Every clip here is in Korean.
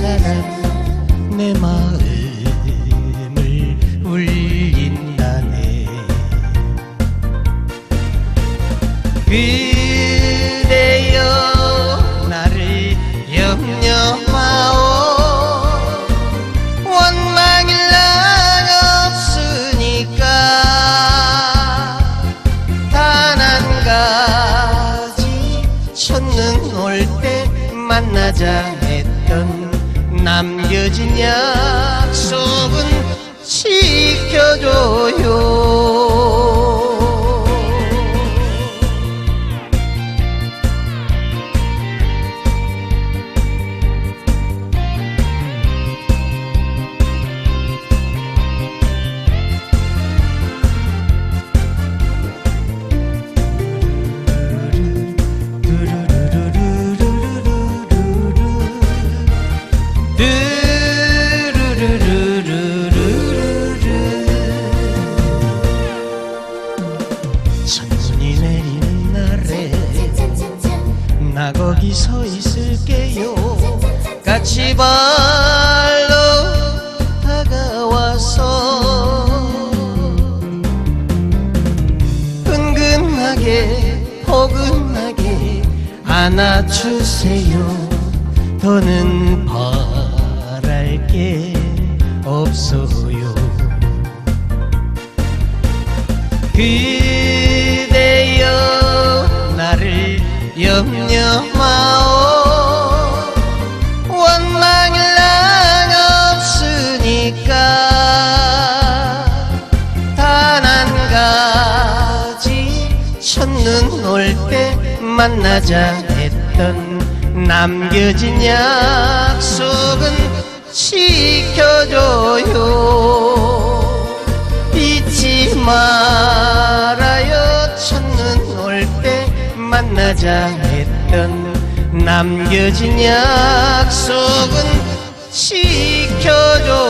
사람 내 마음을 울린다네. 그대여 나를 염려마오. 원망일 날 없으니까 단 한 가지 첫눈 올 때 만나자 했던 남겨진 약속은 지켜줘요 같이 발로 다가와서 은근하게 포근하게 안아주세요. 더는 바랄 게 없어요. 그대여 나를 염려 만나자 했던 남겨진 약속은 지켜줘요. 잊지 말아요. 첫눈 올 때 만나자 했던 남겨진 약속은 지켜줘요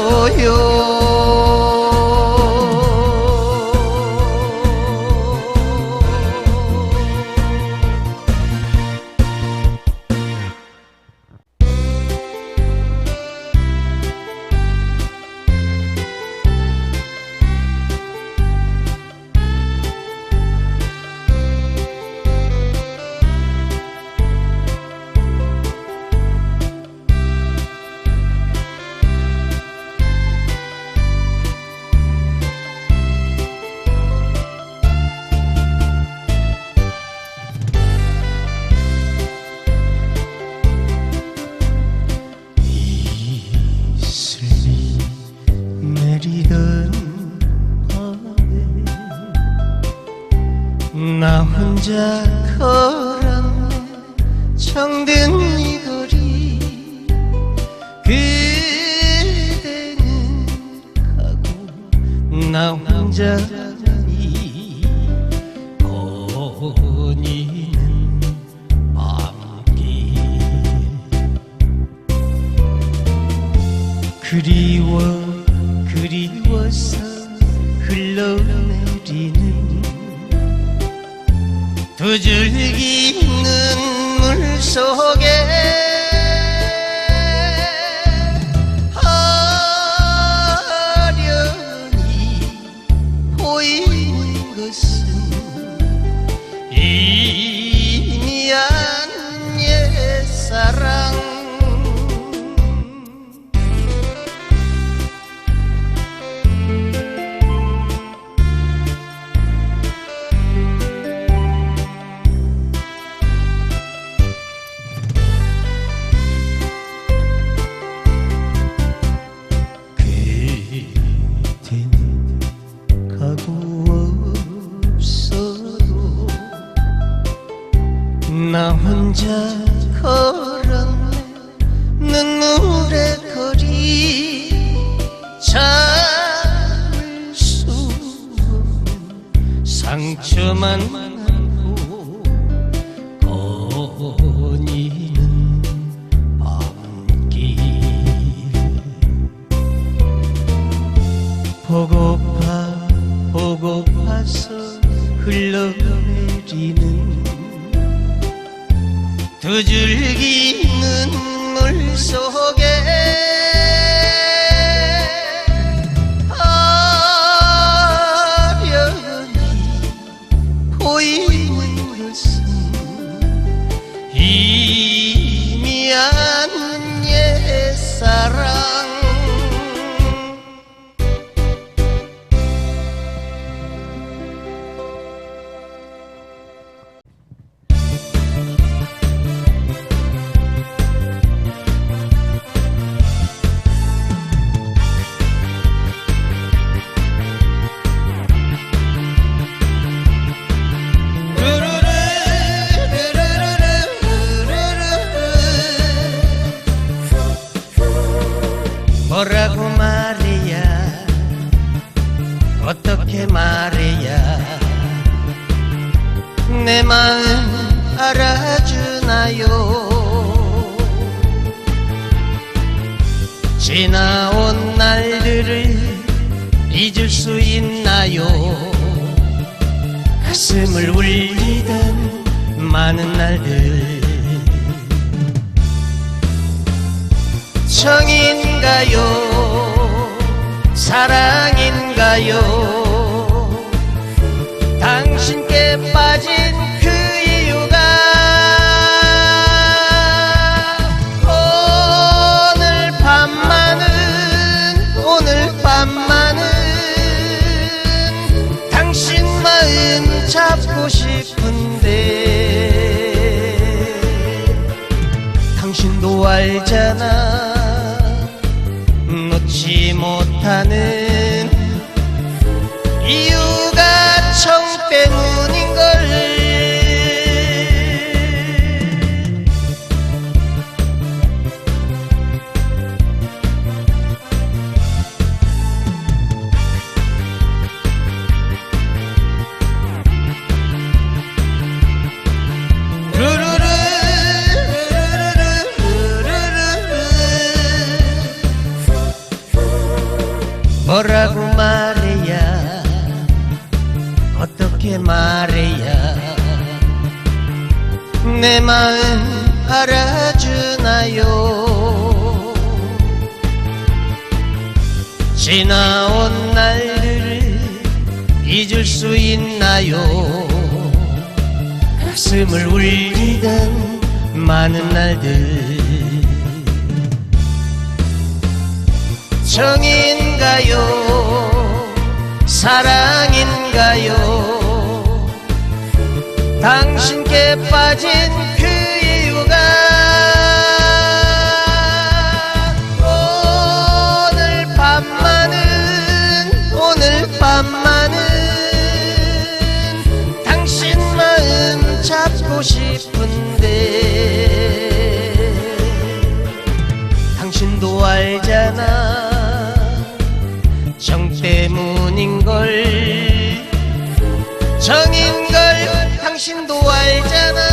혼자 걸었네 정든 이 거리 그대는 가고 나 혼자 혼자 걸었네 눈물의 거리 참을 수 없는 상처만 두 줄기 눈물 속에 뭐라고 말해야? 어떻게 말해야? 내 마음 알아주나요? 지나온 날들을 잊을 수 있나요? 가슴을 울리던 많은 날들 정인가요? 사랑인가요? 당신께 빠진 그 이유가 오늘 밤만은 오늘 밤만은 당신 마음 잡고 싶은데 당신도 알잖아 내 마음 알아주나요? 지나온 날들을 잊을 수 있나요? 가슴을 울리던 많은 날들. 정인가요? 사랑인가요 당신께 빠진 그 이유가 오늘 밤만은 오늘 밤만은 당신 마음 잡고 싶은데 당신도 알잖아. 정 때문인걸 정인걸 당신도 알잖아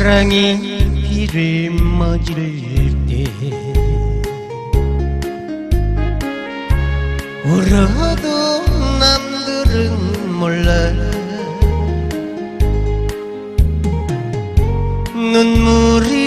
사랑이 비를 맞을 때 울어도 남들은 몰라. 눈물인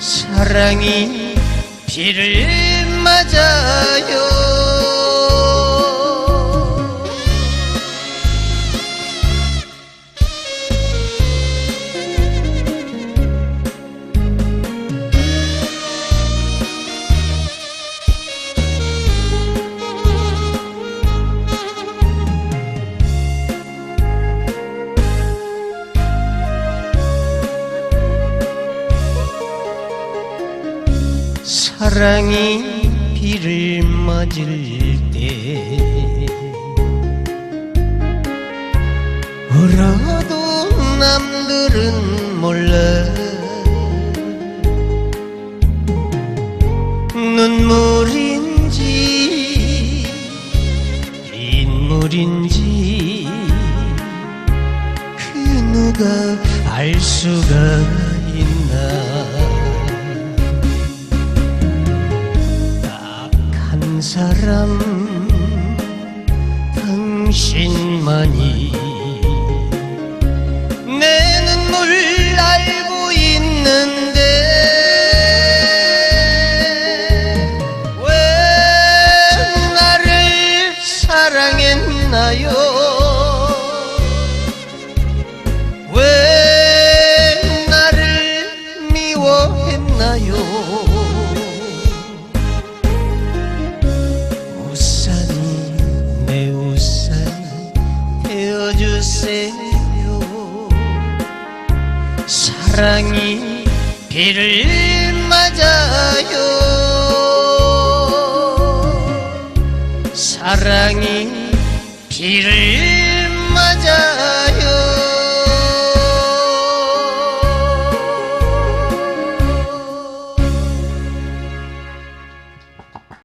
사랑이 비를 맞아요 사랑이 비를 맞을 때 울어도 남들은 몰라. 눈물인지 빗물인지 그 누가 알 수가 주세요 사랑이 비를 맞아요. 사랑이 비를